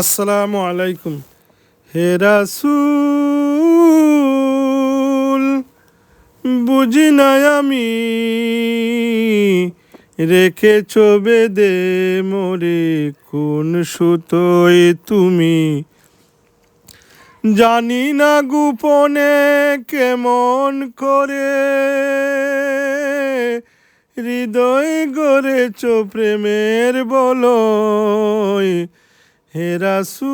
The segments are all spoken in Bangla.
আসসালামু আলাইকুম। হে রাসূল, বুঝি নাই আমি রেখেছ বেদে মোরে কোন সুতোয় তুমি? জানি না গোপনে কেমন করে হৃদয় গড়েছ প্রেমের বলয়। হে রাসূল,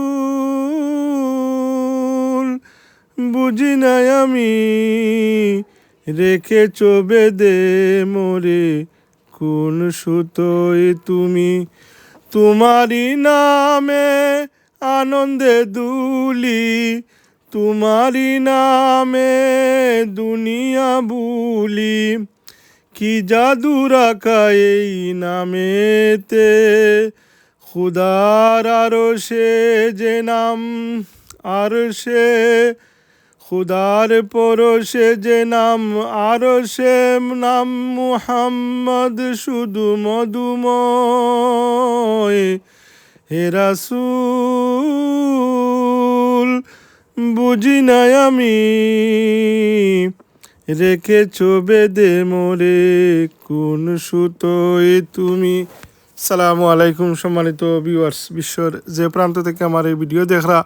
বুঝি নাই আমি রেখেছ বেদে মোরে, কোন সুতোয় তুমি? তোমারই নামে আনন্দে দুলি, তোমারই নামে দুনিয়া বুলি। কি জাদু রাখা এই নামেতে? খুদার আরও সে যে নাম আর সে খুদার পরশে যে নাম আর সে নাম মুহাম্মদ শুধু মধুময়। হে রাসূল, বুঝি নাই আমি, রেখেছ বেদে মোরে কোন সুতোয় তুমি? সালামু আলাইকুম সম্মানিত ভিউয়ার্স বিশ্বর যে প্রান্ত থেকে আমার এই ভিডিও দেখরা,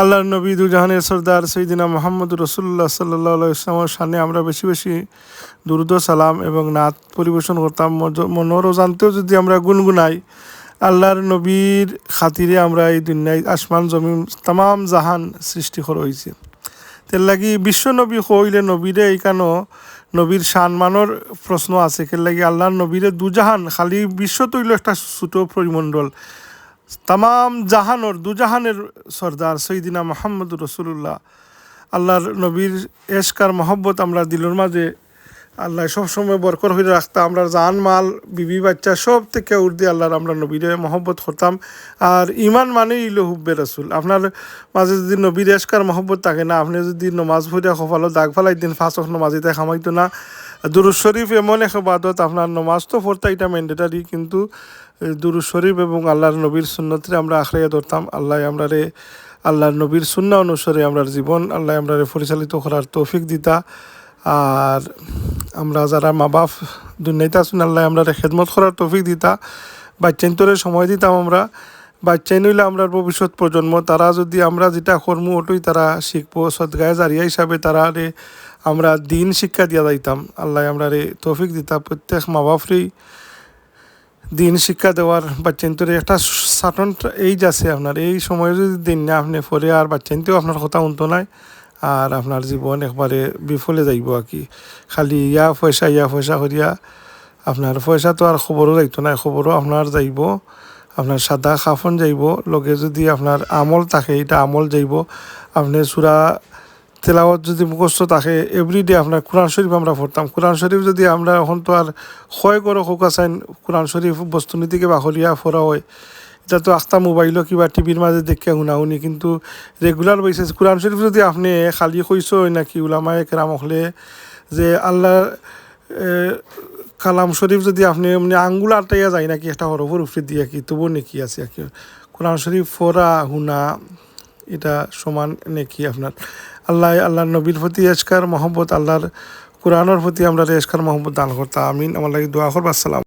আল্লাহর নবী দুজাহানের সর্দার সৈদিনা মোহাম্মদ রসুল্লাহ সাল্লাহ ইসলামের সামনে আমরা বেশি বেশি দুরুদ সালাম এবং নাত পরিবেশন করতাম। মনোর জানতেও যদি আমরা গুনগুনাই, আল্লাহর নবীর খাতিরে আমরা এই দুনিয়ায় আসমান জমিন তাম জাহান সৃষ্টি করা হয়েছে। তের লাগি বিশ্ব নবী হইলে নবীরে এইখানো নবীর সানমানোর প্রশ্ন আছে। কে লাগে আল্লাহর নবীরে দুজাহান, খালি বিশ্ব তৈল একটা ছোট পরিমণ্ডল তাম জাহানোর দুজাহানের সর্দার সৈদিনা মোহাম্মদ রসুল্লাহ আল্লাহর নবীর এশকার মহব্বত আমরা দিলর মাঝে আল্লাহ সবসময় বরকর হয়ে রাখতাম। আমরা জান, মাল, বিবি, বাচ্চা সব থেকে উর্দি আল্লাহর আমরা নবীরে মহব্বত করতাম। আর ইমান মানে ইলো হুব্বে রসুল। আপনার মাঝে যদি নবীর এসকার মহব্বত থাকে না, আপনি যদি নমাজ ভরিয়া কপালো দাগ ফেলাই দিন ফাঁস নমাজিতে খামাইতো না। দুরুজ শরীফ এমন এক বাদত আপনার নমাজ তো পড়তে এটা ম্যান্ডেটারি কিন্তু দুরুজ শরীফ এবং আল্লাহর নবীর সুন্নতরে আমরা আখড়াইয়া ধরতাম। আল্লাহ আমরা রে আল্লাহর নবীর শূন্য অনুসারে আমরা জীবন, আল্লাহ আমরা পরিচালিত করার তৌফিক দিতা। আর আমরা যারা মা বাপ দুর্নীতি আসুন আল্লাহ আমরা খেদমত করার তৌফিক দিতা। বাচ্চাইন্তরে সময় দিতাম আমরা। বাচ্চাই নইলে আমরা ভবিষ্যৎ প্রজন্ম, তারা যদি আমরা যেটা কর্ম ওটুই তারা শিখব। সদগায় জারিয়া হিসাবে তারা রে আমরা দিন শিক্ষা দিয়া যাইতাম। আল্লাহ আমরা রে তৌফিক দিতা। প্রত্যেক মা বাপরেই দিন শিক্ষা দেওয়ার বাচ্চাইন্তরে একটা সাটন এইজ আছে আপনার। এই সময় যদি দিন না আপনি পরে আর বাচ্চাইনতেও আপনার কথা উনতো নাই। আর আপনার জীবন একবারে বিফলে যাইব আর কি। খালি ইয়া পয়সা ইয়া পয়সা করিয়া আপনার পয়সা তো আর খবরও যাইতো না, খবরও আপনার যাইব, আপনার সাদা খাফন যাইব, লগে যদি আপনার আমল থাকে, এটা আমল যাইব। আপনি সুরা তেলাওয়াত যদি মুখস্থ থাকে এভরিডে আপনার কোরআন শরীফ আমরা পড়তাম। কোরআন শরীফ যদি আমরা এখন তো আর ক্ষয় করো খোকা চাইন কোরআন শরীফ বস্তুনীতিকে বাহরিয়া ফোরা হয়। এটা তো আখতা মোবাইলও কিবা টিভির মাঝে দেখে শুনা শুনি কিন্তু রেগুলার বেসিস কোরআন শরীফ যদি আপনি খালি কইস নাকি উলামায় কেরাম হলে যে আল্লাহ কালাম শরীফ যদি আপনি মানে আঙ্গুল আটাইয়া যায় নাকি একটা হরফর উফরে দিয়ে কি তবু নেকি আছে আর কি। কোরআন শরীফ ফোরা হুনা এটা সমান নেকি আপনার। আল্লাহ, আল্লাহর নবীর প্রতি এসকার মহব্বত, আল্লাহর কোরআনের প্রতি আমরা এসকার মহব্বত দান করতাম, আমিন। আমার লাগে দোয়া করব, আসসালাম